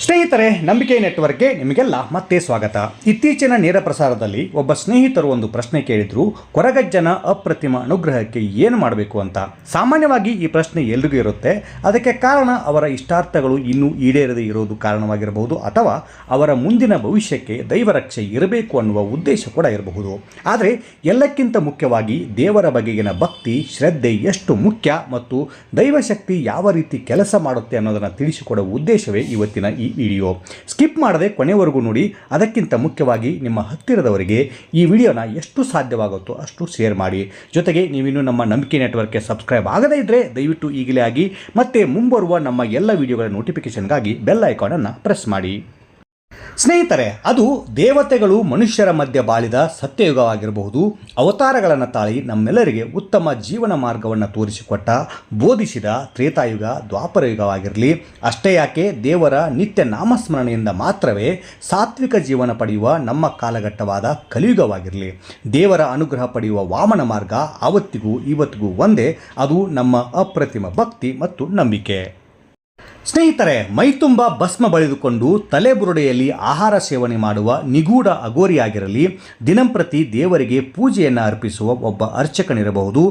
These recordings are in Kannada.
ಸ್ನೇಹಿತರೆ, ನಂಬಿಕೆ ನೆಟ್ವರ್ಕ್ಗೆ ನಿಮಗೆಲ್ಲ ಮತ್ತೆ ಸ್ವಾಗತ. ಇತ್ತೀಚಿನ ನೇರ ಪ್ರಸಾರದಲ್ಲಿ ಒಬ್ಬ ಸ್ನೇಹಿತರು ಒಂದು ಪ್ರಶ್ನೆ ಕೇಳಿದ್ರು, ಕೊರಗಜ್ಜನ ಅಪ್ರತಿಮ ಅನುಗ್ರಹಕ್ಕೆ ಏನು ಮಾಡಬೇಕು ಅಂತ? ಸಾಮಾನ್ಯವಾಗಿ ಈ ಪ್ರಶ್ನೆ ಎಲ್ರಿಗೂ ಇರುತ್ತೆ. ಅದಕ್ಕೆ ಕಾರಣ ಅವರ ಇಷ್ಟಾರ್ಥಗಳು ಇನ್ನೂ ಈಡೇರದೇ ಇರೋದು ಕಾರಣವಾಗಿರಬಹುದು ಅಥವಾ ಅವರ ಮುಂದಿನ ಭವಿಷ್ಯಕ್ಕೆ ದೈವರಕ್ಷೆ ಇರಬೇಕು ಅನ್ನುವ ಉದ್ದೇಶ ಕೂಡ ಇರಬಹುದು. ಆದರೆ, ಎಲ್ಲಕ್ಕಿಂತ ಮುಖ್ಯವಾಗಿ ದೇವರ ಬಗೆಗಿನ ಭಕ್ತಿ, ಶ್ರದ್ಧೆ ಎಷ್ಟು ಮುಖ್ಯ ಮತ್ತು ದೈವಶಕ್ತಿ ಯಾವ ರೀತಿ ಕೆಲಸ ಮಾಡುತ್ತೆ ಅನ್ನೋದನ್ನು ತಿಳಿಸಿಕೊಡುವ ಉದ್ದೇಶವೇ ಇವತ್ತಿನ ವಿಡಿಯೋ ಸ್ಕಿಪ್ ಮಾಡದೆ ಕೊನೆವರೆಗೂ ನೋಡಿ. ಅದಕ್ಕಿಂತ ಮುಖ್ಯವಾಗಿ ನಿಮ್ಮ ಹತ್ತಿರದವರಿಗೆ ಈ ವಿಡಿಯೋನ ಎಷ್ಟು ಸಾಧ್ಯವಾಗುತ್ತೋ ಅಷ್ಟು ಶೇರ್ ಮಾಡಿ. ಜೊತೆಗೆ ನೀವಿನ್ನೂ ನಮ್ಮ ನಂಬಿಕೆ ನೆಟ್ವರ್ಕ್ಗೆ ಸಬ್ಸ್ಕ್ರೈಬ್ ಆಗದೇ ಇದ್ದರೆ ದಯವಿಟ್ಟು ಈಗಲೇ ಆಗಿ ಮತ್ತೆ ಮುಂಬರುವ ನಮ್ಮ ಎಲ್ಲ ವಿಡಿಯೋಗಳ ನೋಟಿಫಿಕೇಷನ್ಗಾಗಿ ಬೆಲ್ ಐಕಾನನ್ನು ಪ್ರೆಸ್ ಮಾಡಿ. ಸ್ನೇಹಿತರೆ, ಅದು ದೇವತೆಗಳು ಮನುಷ್ಯರ ಮಧ್ಯೆ ಬಾಳಿದ ಸತ್ಯಯುಗವಾಗಿರಬಹುದು. ಅವತಾರಗಳನ್ನು ತಾಳಿ ನಮ್ಮೆಲ್ಲರಿಗೆ ಉತ್ತಮ ಜೀವನ ಮಾರ್ಗವನ್ನು ತೋರಿಸಿಕೊಟ್ಟ, ಬೋಧಿಸಿದ ತ್ರೇತಾಯುಗ, ದ್ವಾಪರಯುಗವಾಗಿರಲಿ. ಅಷ್ಟೇ ಯಾಕೆ, ದೇವರ ನಿತ್ಯ ನಾಮಸ್ಮರಣೆಯಿಂದ ಮಾತ್ರವೇ ಸಾತ್ವಿಕ ಜೀವನ ಪಡೆಯುವ ನಮ್ಮ ಕಾಲಘಟ್ಟವಾದ ಕಲಿಯುಗವಾಗಿರಲಿ. ದೇವರ ಅನುಗ್ರಹ ಪಡೆಯುವ ವಾಮನ ಮಾರ್ಗ ಆವತ್ತಿಗೂ ಇವತ್ತಿಗೂ ಒಂದೇ. ಅದು ನಮ್ಮ ಅಪ್ರತಿಮ ಭಕ್ತಿ ಮತ್ತು ನಂಬಿಕೆ. ಸ್ನೇಹಿತರೆ ಮೈತುಂಬ ಭಸ್ಮ ಬಳಿದುಕೊಂಡು ತಲೆಬುರುಡೆಯಲ್ಲಿ ಆಹಾರ ಸೇವನೆ ಮಾಡುವ ನಿಗೂಢ ಅಗೋರಿಯಾಗಿರಲಿ ದಿನಂಪ್ರತಿ ದೇವರಿಗೆ ಪೂಜೆಯನ್ನು ಅರ್ಪಿಸುವ ಒಬ್ಬ ಅರ್ಚಕನಿರಬಹುದು.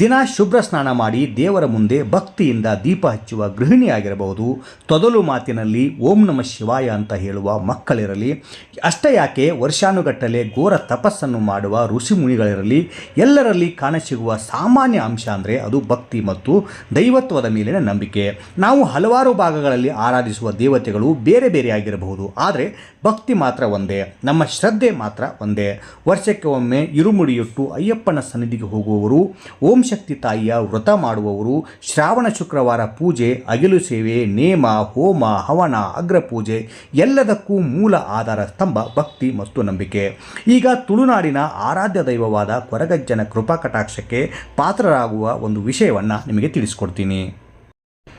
ದಿನ ಶುಭ್ರ ಸ್ನಾನ ಮಾಡಿ ದೇವರ ಮುಂದೆ ಭಕ್ತಿಯಿಂದ ದೀಪ ಹಚ್ಚುವ ಗೃಹಿಣಿಯಾಗಿರಬಹುದು. ತೊದಲು ಮಾತಿನಲ್ಲಿ ಓಂ ನಮ ಶಿವಾಯ ಅಂತ ಹೇಳುವ ಮಕ್ಕಳಿರಲಿ, ಅಷ್ಟೇ ಯಾಕೆ ವರ್ಷಾನುಗಟ್ಟಲೆ ಘೋರ ತಪಸ್ಸನ್ನು ಮಾಡುವ ಋಷಿಮುನಿಗಳಿರಲಿ ಎಲ್ಲರಲ್ಲಿ ಕಾಣಸಿಗುವ ಸಾಮಾನ್ಯ ಅಂಶ ಅಂದರೆ ಅದು ಭಕ್ತಿ ಮತ್ತು ದೈವತ್ವದ ಮೇಲಿನ ನಂಬಿಕೆ. ನಾವು ಹಲವಾರು ಭಾಗಗಳಲ್ಲಿ ಆರಾಧಿಸುವ ದೇವತೆಗಳು ಬೇರೆ ಬೇರೆ ಆಗಿರಬಹುದು. ಆದರೆ ಭಕ್ತಿ ಮಾತ್ರ ಒಂದೇ, ನಮ್ಮ ಶ್ರದ್ಧೆ ಮಾತ್ರ ಒಂದೇ. ವರ್ಷಕ್ಕೆ ಒಮ್ಮೆ ಇರುಮುಡಿಯುಟ್ಟು ಅಯ್ಯಪ್ಪನ ಸನ್ನಿಧಿಗೆ ಹೋಗುವವರು, ಓಂ ಶಕ್ತಿ ತಾಯಿಯ ವ್ರತ ಮಾಡುವವರು, ಶ್ರಾವಣ ಶುಕ್ರವಾರ ಪೂಜೆ, ಅಗಿಲು ಸೇವೆ, ನೇಮ, ಹೋಮ, ಹವನ ಅಗ್ರಪೂಜೆ ಎಲ್ಲದಕ್ಕೂ ಮೂಲ ಆಧಾರ ಸ್ತಂಭ, ಭಕ್ತಿ ಮತ್ತು ನಂಬಿಕೆ. ಈಗ ತುಳುನಾಡಿನ ಆರಾಧ್ಯ ದೈವವಾದ ಕೊರಗಜ್ಜನ ಕೃಪಾ ಕಟಾಕ್ಷಕ್ಕೆ ಪಾತ್ರರಾಗುವ ಒಂದು ವಿಷಯವನ್ನು ನಿಮಗೆ ತಿಳಿಸ್ಕೊಡ್ತೀನಿ.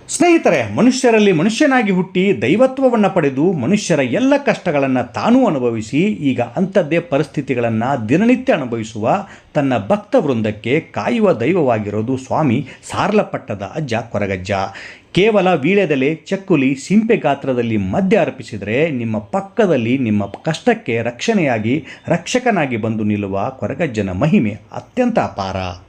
ಸ್ನೇಹಿತರೆ, ಮನುಷ್ಯರಲ್ಲಿ ಮನುಷ್ಯನಾಗಿ ಹುಟ್ಟಿ ದೈವತ್ವವನ್ನು ಪಡೆದು ಮನುಷ್ಯರ ಎಲ್ಲ ಕಷ್ಟಗಳನ್ನು ತಾನೂ ಅನುಭವಿಸಿ, ಈಗ ಅಂಥದ್ದೇ ಪರಿಸ್ಥಿತಿಗಳನ್ನು ದಿನನಿತ್ಯ ಅನುಭವಿಸುವ ತನ್ನ ಭಕ್ತ ವೃಂದಕ್ಕೆ ಕಾಯುವ ದೈವವಾಗಿರೋದು ಸ್ವಾಮಿ ಸಾರ್ಲಪಟ್ಟದ ಅಜ್ಜ ಕೊರಗಜ್ಜ. ಕೇವಲ ವೀಳ್ಯದೆಲೆ, ಚಕ್ಕುಲಿ, ಸಿಂಪೆ ಗಾತ್ರದಲ್ಲಿ ಮದ್ಯ ಅರ್ಪಿಸಿದರೆ ನಿಮ್ಮ ಪಕ್ಕದಲ್ಲಿ ನಿಮ್ಮ ಕಷ್ಟಕ್ಕೆ ರಕ್ಷಣೆಯಾಗಿ ರಕ್ಷಕನಾಗಿ ಬಂದು ನಿಲ್ಲುವ ಕೊರಗಜ್ಜನ ಮಹಿಮೆ ಅತ್ಯಂತ ಅಪಾರ.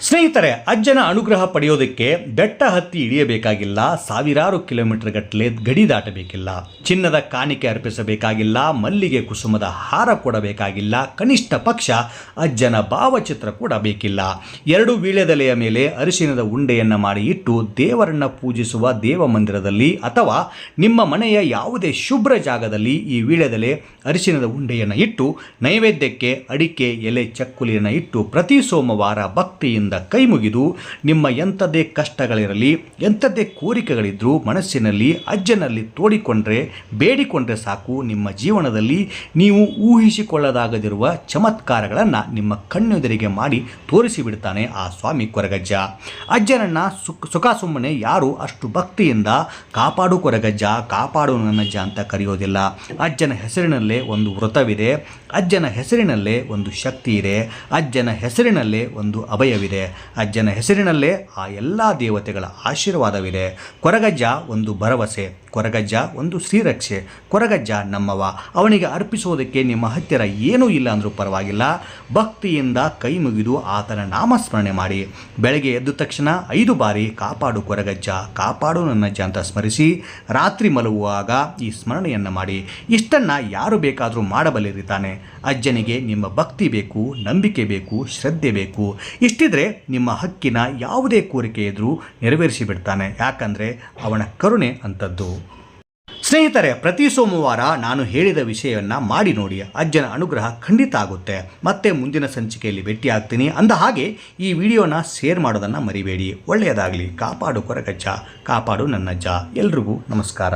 ಸ್ನೇಹಿತರೆ, ಅಜ್ಜನ ಅನುಗ್ರಹ ಪಡೆಯೋದಕ್ಕೆ ಬೆಟ್ಟ ಹತ್ತಿ ಇಳಿಯಬೇಕಾಗಿಲ್ಲ, ಸಾವಿರಾರು ಕಿಲೋಮೀಟರ್ ಗಟ್ಟಲೆ ಗಡಿ ದಾಟಬೇಕಿಲ್ಲ, ಚಿನ್ನದ ಕಾಣಿಕೆ ಅರ್ಪಿಸಬೇಕಾಗಿಲ್ಲ, ಮಲ್ಲಿಗೆ ಕುಸುಮದ ಹಾರ ಕೊಡಬೇಕಾಗಿಲ್ಲ, ಕನಿಷ್ಠ ಪಕ್ಷ ಅಜ್ಜನ ಭಾವಚಿತ್ರ ಕೂಡ ಬೇಕಿಲ್ಲ ಎರಡು ವೀಳ್ಯದೆಲೆಯ ಮೇಲೆ ಅರಿಶಿನದ ಉಂಡೆಯನ್ನು ಮಾಡಿ ಇಟ್ಟು ದೇವರನ್ನ ಪೂಜಿಸುವ ದೇವ ಮಂದಿರದಲ್ಲಿ ಅಥವಾ ನಿಮ್ಮ ಮನೆಯ ಯಾವುದೇ ಶುಭ್ರ ಜಾಗದಲ್ಲಿ ಈ ವೀಳ್ಯದೆಲೆ ಅರಿಶಿನದ ಉಂಡೆಯನ್ನು ಇಟ್ಟು, ನೈವೇದ್ಯಕ್ಕೆ ಅಡಿಕೆ, ಎಲೆ, ಚಕ್ಕುಲಿಯನ್ನು ಇಟ್ಟು ಪ್ರತಿ ಸೋಮವಾರ ಭಕ್ತಿಯಿಂದ ಕೈ ಮುಗಿದು ನಿಮ್ಮ ಎಂಥದ್ದೇ ಕಷ್ಟಗಳಿರಲಿ, ಎಂಥದ್ದೇ ಕೋರಿಕೆಗಳಿದ್ದರೂ ಮನಸ್ಸಿನಲ್ಲಿ, ಅಜ್ಜನಲ್ಲಿ ತೋಡಿಕೊಂಡ್ರೆ, ಬೇಡಿಕೊಂಡ್ರೆ ಸಾಕು ನಿಮ್ಮ ಜೀವನದಲ್ಲಿ ನೀವು ಊಹಿಸಿಕೊಳ್ಳದಾಗದಿರುವ ಚಮತ್ಕಾರಗಳನ್ನು ನಿಮ್ಮ ಕಣ್ಣೆದುರಿಗೆ ಮಾಡಿ ತೋರಿಸಿಬಿಡ್ತಾನೆ ಆ ಸ್ವಾಮಿ ಕೊರಗಜ್ಜ. ಅಜ್ಜನನ್ನು ಸುಖ ಸುಖ ಸುಮ್ಮನೆ ಯಾರು ಅಷ್ಟು ಭಕ್ತಿಯಿಂದ ಕಾಪಾಡು ಕೊರಗಜ್ಜ, ಕಾಪಾಡು ನನ್ನಜ್ಜ ಅಂತ ಕರೆಯೋದಿಲ್ಲ. ಅಜ್ಜನ ಹೆಸರಿನಲ್ಲೇ ಒಂದು ವ್ರತವಿದೆ. ಅಜ್ಜನ ಹೆಸರಿನಲ್ಲೇ ಒಂದು ಶಕ್ತಿ ಇದೆ. ಅಜ್ಜನ ಹೆಸರಿನಲ್ಲೇ ಒಂದು ಅಭಯವಿದೆ. ಅಜ್ಜನ ಹೆಸರಿನಲ್ಲೇ ಆ ಎಲ್ಲ ದೇವತೆಗಳ ಆಶೀರ್ವಾದವಿದೆ. ಕೊರಗಜ್ಜ ಒಂದು ಭರವಸೆ, ಕೊರಗಜ್ಜ ಒಂದು ಶ್ರೀರಕ್ಷೆ, ಕೊರಗಜ್ಜ ನಮ್ಮವ ಅವನಿಗೆ ಅರ್ಪಿಸೋದಕ್ಕೆ ನಿಮ್ಮ ಹತ್ತಿರ ಏನೂ ಇಲ್ಲ ಅಂದರೂ ಪರವಾಗಿಲ್ಲ. ಭಕ್ತಿಯಿಂದ ಕೈ ಮುಗಿದು ಆತನ ನಾಮಸ್ಮರಣೆ ಮಾಡಿ. ಬೆಳಗ್ಗೆ ಎದ್ದ ತಕ್ಷಣ ಐದು ಬಾರಿ ಕಾಪಾಡು ಕೊರಗಜ್ಜ, ಕಾಪಾಡು ನನ್ನಜ್ಜ ಅಂತ ಸ್ಮರಿಸಿ, ರಾತ್ರಿ ಮಲಗುವಾಗ ಈ ಸ್ಮರಣೆಯನ್ನು ಮಾಡಿ. ಇಷ್ಟನ್ನು ಯಾರು ಬೇಕಾದರೂ ಮಾಡಬಲ್ಲಿರಿತಾನೆ ಅಜ್ಜನಿಗೆ ನಿಮ್ಮ ಭಕ್ತಿ ಬೇಕು, ನಂಬಿಕೆ ಬೇಕು, ಶ್ರದ್ಧೆ ಬೇಕು. ಇಷ್ಟಿದ್ರೆ ನಿಮ್ಮ ಹಕ್ಕಿನ ಯಾವುದೇ ಕೋರಿಕೆ ಇದ್ರೂ ನೆರವೇರಿಸಿ ಬಿಡ್ತಾನೆ ಯಾಕಂದರೆ ಅವನ ಕರುಣೆ ಅಂಥದ್ದು. ಸ್ನೇಹಿತರೆ, ಪ್ರತಿ ಸೋಮವಾರ ನಾನು ಹೇಳಿದ ವಿಷಯವನ್ನು ಮಾಡಿ ನೋಡಿ. ಅಜ್ಜನ ಅನುಗ್ರಹ ಖಂಡಿತ ಆಗುತ್ತೆ. ಮತ್ತೆ ಮುಂದಿನ ಸಂಚಿಕೆಯಲ್ಲಿ ಭೇಟಿ ಆಗ್ತೀನಿ ಅಂದ ಹಾಗೆ ಈ ವಿಡಿಯೋನ ಶೇರ್ ಮಾಡೋದನ್ನು ಮರಿಬೇಡಿ. ಒಳ್ಳೆಯದಾಗಲಿ. ಕಾಪಾಡು ಕೊರಗಜ್ಜ. ಕಾಪಾಡು ನನ್ನಜ್ಜ. ಎಲ್ರಿಗೂ ನಮಸ್ಕಾರ.